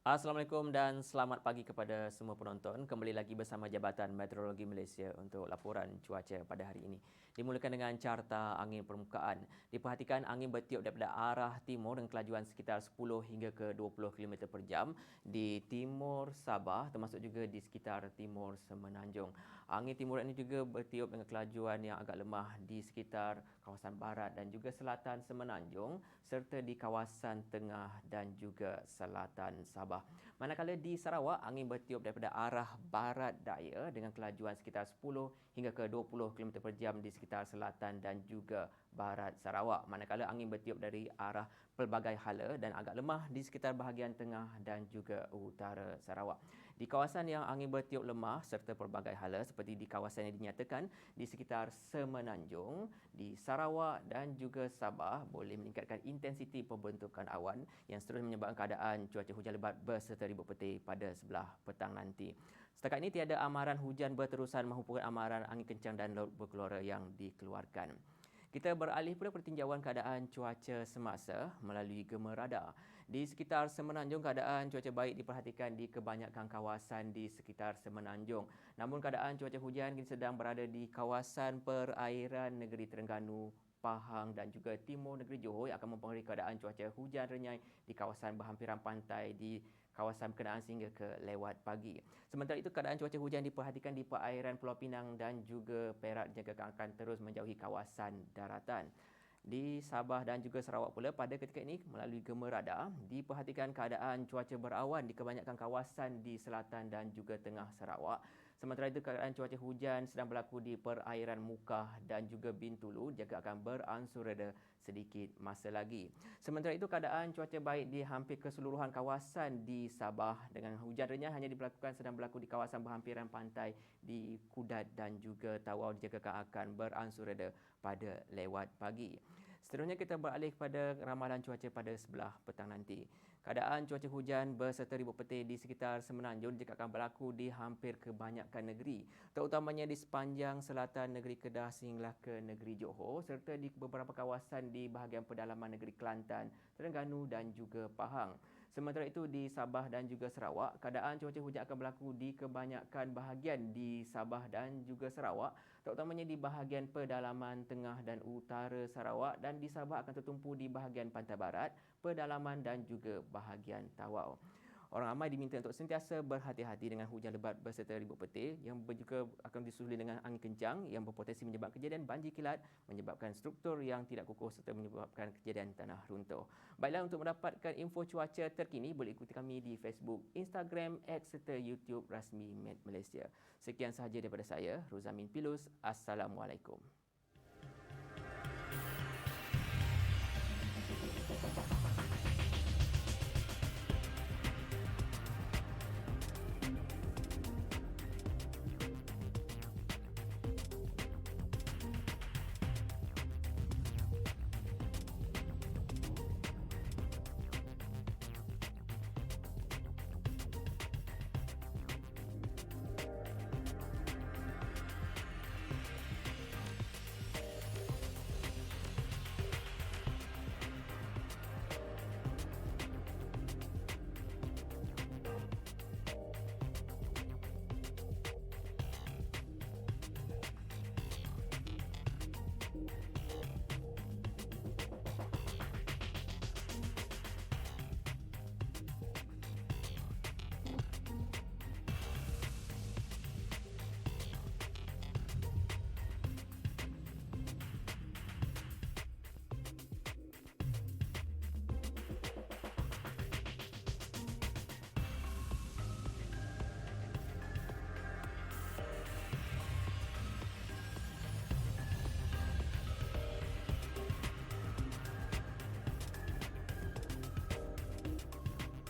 Assalamualaikum dan selamat pagi kepada semua penonton. Kembali lagi bersama Jabatan Meteorologi Malaysia untuk laporan cuaca pada hari ini. Dimulakan dengan carta angin permukaan. Diperhatikan angin bertiup daripada arah timur dengan kelajuan sekitar 10 hingga ke 20 km per jam di timur Sabah termasuk juga di sekitar timur Semenanjung. Angin timur ini juga bertiup dengan kelajuan yang agak lemah di sekitar kawasan barat dan juga selatan Semenanjung serta di kawasan tengah dan juga selatan Sabah. Sabah. Manakala di Sarawak, angin bertiup daripada arah barat daya dengan kelajuan sekitar 10 hingga ke 20 km per jam di sekitar selatan dan juga barat Sarawak. Manakala angin bertiup dari arah pelbagai hala dan agak lemah di sekitar bahagian tengah dan juga utara Sarawak. Di kawasan yang angin bertiup lemah serta pelbagai hala seperti di kawasan yang dinyatakan di sekitar Semenanjung, di Sarawak dan juga Sabah boleh meningkatkan intensiti pembentukan awan yang seterusnya menyebabkan keadaan cuaca hujan lebat berserta ribut peti pada sebelah petang nanti. Setakat ini tiada amaran hujan berterusan maupun amaran angin kencang dan laut berkelora yang dikeluarkan. Kita beralih pula pertinjauan keadaan cuaca semasa melalui gema radar. Di sekitar Semenanjung, keadaan cuaca baik diperhatikan di kebanyakan kawasan di sekitar Semenanjung. Namun keadaan cuaca hujan kini sedang berada di kawasan perairan negeri Terengganu, Pahang dan juga timur negeri Johor yang akan mempengaruhi keadaan cuaca hujan renyai di kawasan berhampiran pantai di kawasan berkenaan sehingga ke lewat pagi. Sementara itu keadaan cuaca hujan diperhatikan di perairan Pulau Pinang dan juga Perak juga akan terus menjauhi kawasan daratan. Di Sabah dan juga Sarawak pula pada ketika ini melalui gema radar diperhatikan keadaan cuaca berawan di kebanyakan kawasan di selatan dan juga tengah Sarawak. Sementara itu keadaan cuaca hujan sedang berlaku di perairan Mukah dan juga Bintulu juga akan beransur reda sedikit masa lagi. Sementara itu keadaan cuaca baik di hampir keseluruhan kawasan di Sabah dengan hujan renyah hanya diberlakukan sedang berlaku di kawasan berhampiran pantai di Kudat dan juga Tawau dijagakan akan beransur reda pada lewat pagi. Seterusnya kita beralih kepada ramalan cuaca pada sebelah petang nanti. Keadaan cuaca hujan berserta ribut peti di sekitar Semenanjung jika akan berlaku di hampir kebanyakan negeri, terutamanya di sepanjang selatan negeri Kedah sehinggalah ke negeri Johor serta di beberapa kawasan di bahagian pedalaman negeri Kelantan, Terengganu dan juga Pahang. Sementara itu di Sabah dan juga Sarawak, keadaan cuaca hujan akan berlaku di kebanyakan bahagian di Sabah dan juga Sarawak, terutamanya di bahagian pedalaman tengah dan utara Sarawak dan di Sabah akan tertumpu di bahagian pantai barat, pedalaman dan juga bahagian Tawau. Orang ramai diminta untuk sentiasa berhati-hati dengan hujan lebat berserta ribut petir yang juga akan disusul dengan angin kencang yang berpotensi menyebabkan kejadian banjir kilat, menyebabkan struktur yang tidak kukuh serta menyebabkan kejadian tanah runtuh. Baiklah untuk mendapatkan info cuaca terkini boleh ikuti kami di Facebook, Instagram, X serta YouTube rasmi Med Malaysia. Sekian sahaja daripada saya, Rozamin Pilus. Assalamualaikum.